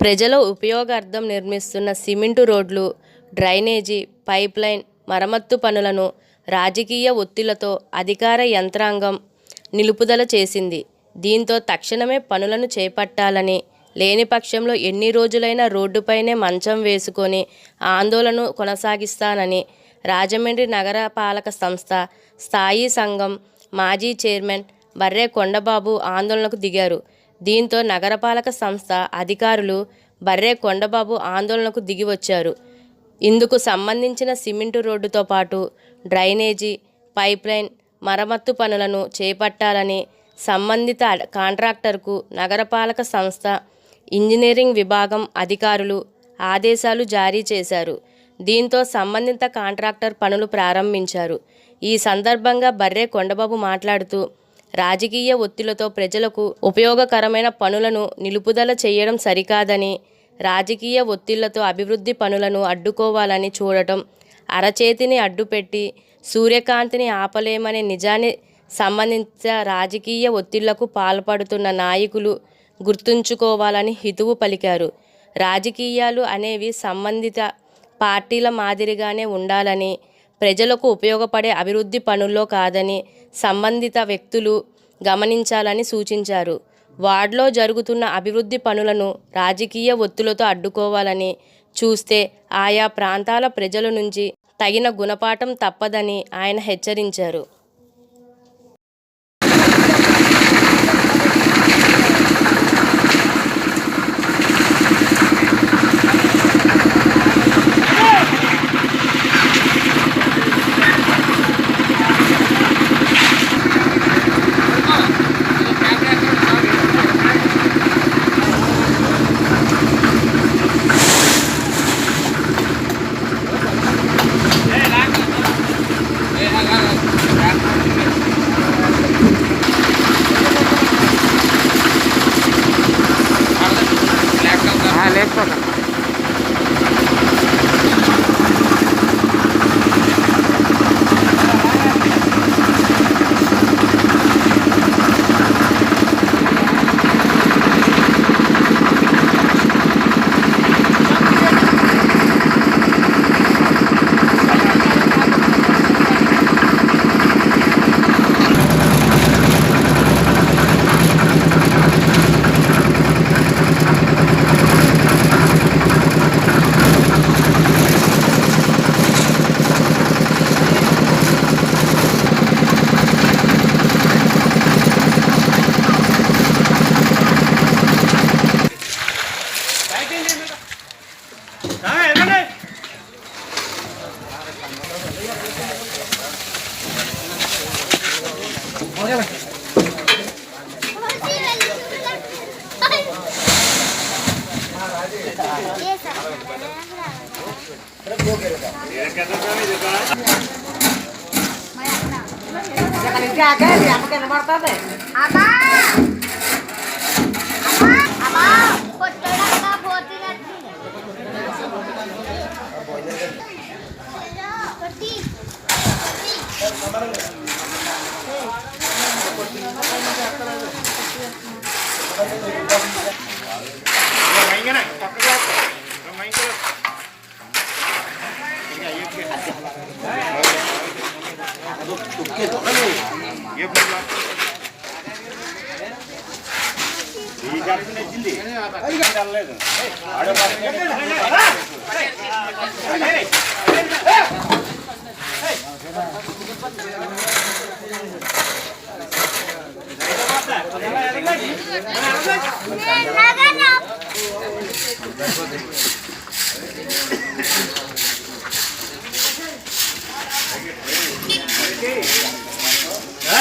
ప్రజల ఉపయోగార్థం నిర్మిస్తున్న సిమెంటు రోడ్లు డ్రైనేజీ పైప్లైన్ మరమ్మత్తు పనులను రాజకీయ ఒత్తిళ్ళతో అధికార యంత్రాంగం నిలుపుదల చేసింది. దీంతో తక్షణమే పనులను చేపట్టాలని లేని పక్షంలో ఎన్ని రోజులైనా రోడ్డుపైనే మంచం వేసుకొని ఆందోళన కొనసాగిస్తానని రాజమండ్రి నగరపాలక సంస్థ స్థాయి సంఘం మాజీ చైర్మన్ బర్రే కొండబాబు ఆందోళనకు దిగారు. దీంతో నగరపాలక సంస్థ అధికారులు బర్రే కొండబాబు ఆందోళనకు దిగి వచ్చారు ఇందుకు సంబంధించిన సిమెంటు రోడ్డుతో పాటు డ్రైనేజీ పైప్లైన్ మరమ్మత్తు పనులను చేపట్టాలని సంబంధిత కాంట్రాక్టర్కు నగరపాలక సంస్థ ఇంజనీరింగ్ విభాగం అధికారులు ఆదేశాలు జారీ చేశారు. దీంతో సంబంధిత కాంట్రాక్టర్ పనులు ప్రారంభించారు. ఈ సందర్భంగా బర్రే కొండబాబు మాట్లాడుతూ రాజకీయ ఒత్తిళ్ళతో ప్రజలకు ఉపయోగకరమైన పనులను నిలుపుదల చేయడం సరికాదని రాజకీయ ఒత్తిళ్ళతో అభివృద్ధి పనులను అడ్డుకోవాలని చూడటం అరచేతిని అడ్డుపెట్టి సూర్యకాంతిని ఆపలేమనే నిజాన్ని సంబంధించిన రాజకీయ ఒత్తిళ్ళకు పాల్పడుతున్న నాయకులు గుర్తుంచుకోవాలని హితువు పలికారు. రాజకీయాలు అనేవి సంబంధిత పార్టీల మాదిరిగానే ఉండాలని ప్రజలకు ఉపయోగపడే అభివృద్ధి పనుల్లో కాదని సంబంధిత వ్యక్తులు గమనించాలని సూచించారు. వార్డులో జరుగుతున్న అభివృద్ధి పనులను రాజకీయ ఒత్తులతో అడ్డుకోవాలని చూస్తే ఆయా ప్రాంతాల ప్రజల నుంచి తగిన గుణపాఠం తప్పదని ఆయన హెచ్చరించారు. ಮಾಡ್ತಾರೆ కొట్టడాక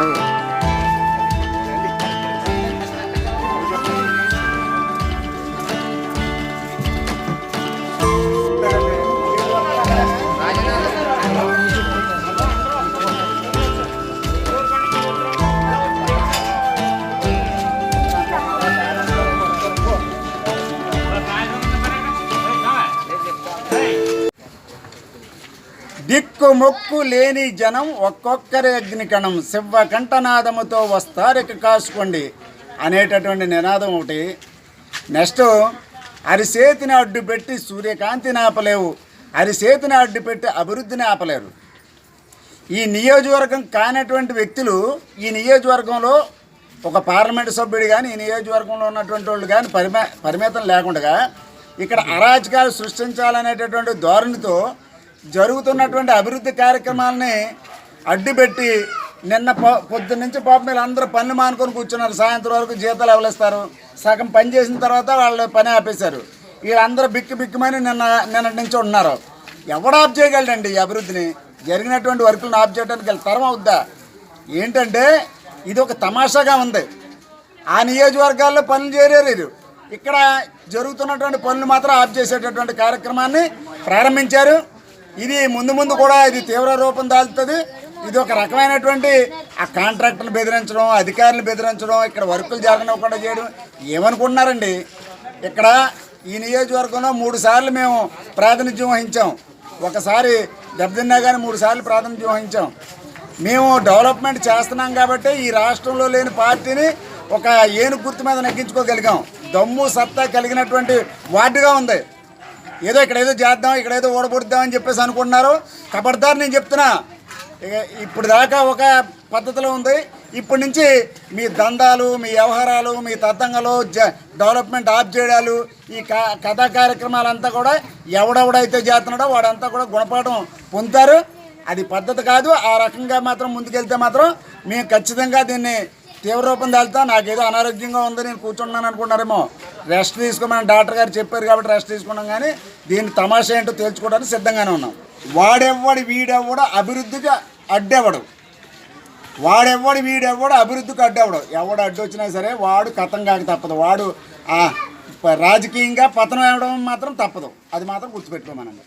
Amen. ముక్కు మొక్కు లేని జనం ఒక్కొక్కరి అగ్నికణం శివ కంఠనాదముతో వస్తారిక కాసుకోండి అనేటటువంటి నినాదం ఒకటి. నెక్స్ట్ అరిసేతిని అడ్డు పెట్టి సూర్యకాంతిని ఆపలేవు అరిసేతిని అడ్డు పెట్టి అభివృద్ధిని ఆపలేరు. ఈ నియోజకవర్గం కానటువంటి వ్యక్తులు ఈ నియోజకవర్గంలో ఒక పార్లమెంటు సభ్యుడు కానీ ఈ నియోజకవర్గంలో ఉన్నటువంటి వాళ్ళు కానీ పరిమ పరిమితం లేకుండా ఇక్కడ అరాచకాలు సృష్టించాలనేటటువంటి ధోరణితో జరుగుతున్నటువంటి అభివృద్ధి కార్యక్రమాలని అడ్డుపెట్టి నిన్న పొద్దు నుంచి పాపం మీరు అందరూ పనులు మానుకొని కూర్చున్నారు. సాయంత్రం వరకు జీతాలు అవలేస్తారు. సగం పని చేసిన తర్వాత వాళ్ళు పని ఆపేశారు. వీళ్ళందరూ బిక్కు బిక్కుమని నిన్న నిన్నటి నుంచి ఉన్నారు. ఎవడు ఆఫ్ చేయగలడండి ఈ అభివృద్ధిని? జరిగినటువంటి వర్కులను ఆఫ్ చేయడానికి వీళ్ళ తరం అవుద్దా? ఏంటంటే ఇది ఒక తమాషాగా ఉంది. ఆ నియోజకవర్గాల్లో పనులు చేరేరు ఇక్కడ జరుగుతున్నటువంటి పనులు మాత్రం ఆఫ్ చేసేటటువంటి కార్యక్రమాన్ని ప్రారంభించారు. ఇది ముందు ముందు కూడా ఇది తీవ్ర రూపం దాల్తుంది ఇది ఒక రకమైనటువంటి ఆ కాంట్రాక్టర్లు బెదిరించడం అధికారులు బెదిరించడం ఇక్కడ వర్కులు జరగనివ్వకుండా చేయడం ఏమనుకుంటున్నారండి? ఇక్కడ ఈ నియోజకవర్గంలో మూడు సార్లు మేము ప్రాతినిధ్యం వహించాం. ఒకసారి దెబ్బతిన్నా కానీ మూడు సార్లు ప్రాతినిధ్యం వహించాం. మేము డెవలప్మెంట్ చేస్తున్నాం కాబట్టి ఈ రాష్ట్రంలో లేని పార్టీని ఒక ఏను గుర్తు మీద నెగ్గించుకోగలిగాం. దమ్ము సత్తా కలిగినటువంటి వార్డుగా ఉంది. ఏదో ఇక్కడ ఏదో చేద్దాం ఇక్కడ ఏదో ఓడబొడుద్దాం అని చెప్పేసి అనుకుంటున్నారు. కబడ్దారు నేను చెప్తున్నా. ఇక ఇప్పుడు దాకా ఒక పద్ధతిలో ఉంది. ఇప్పటి నుంచి మీ దందాలు మీ వ్యవహారాలు మీ తతంగలు జ డెవలప్మెంట్ ఆఫ్ చేయడాలు ఈ క కథా కార్యక్రమాలంతా కూడా ఎవడెవడైతే చేస్తున్నాడో వాడంతా కూడా గుణపాఠం పొందుతారు. అది పద్ధతి కాదు. ఆ రకంగా మాత్రం ముందుకెళ్తే మాత్రం మేము ఖచ్చితంగా దీన్ని తీవ్ర రూపం దాల్తాం నాకేదో అనారోగ్యంగా ఉంది. నేను కూర్చున్నాను అనుకున్నారేమో రెస్ట్ తీసుకోమని డాక్టర్ గారు చెప్పారు కాబట్టి రెస్ట్ తీసుకున్నాం కానీ దీని తమాషా ఏంటో తేల్చుకోవడానికి సిద్ధంగానే ఉన్నాం. వాడెవ్వడు వీడెవ్వడు అభివృద్ధికి అడ్డెవడు వాడెవ్వడు వీడెవ్వడు అభివృద్ధికి అడ్డెవడు ఎవడు అడ్డు వచ్చినా సరే వాడు కథం కాక తప్పదు. వాడు ఆ రాజకీయంగా పతనం అవ్వడం మాత్రం తప్పదు. అది మాత్రం గుర్తుపెట్టుకోమనండి.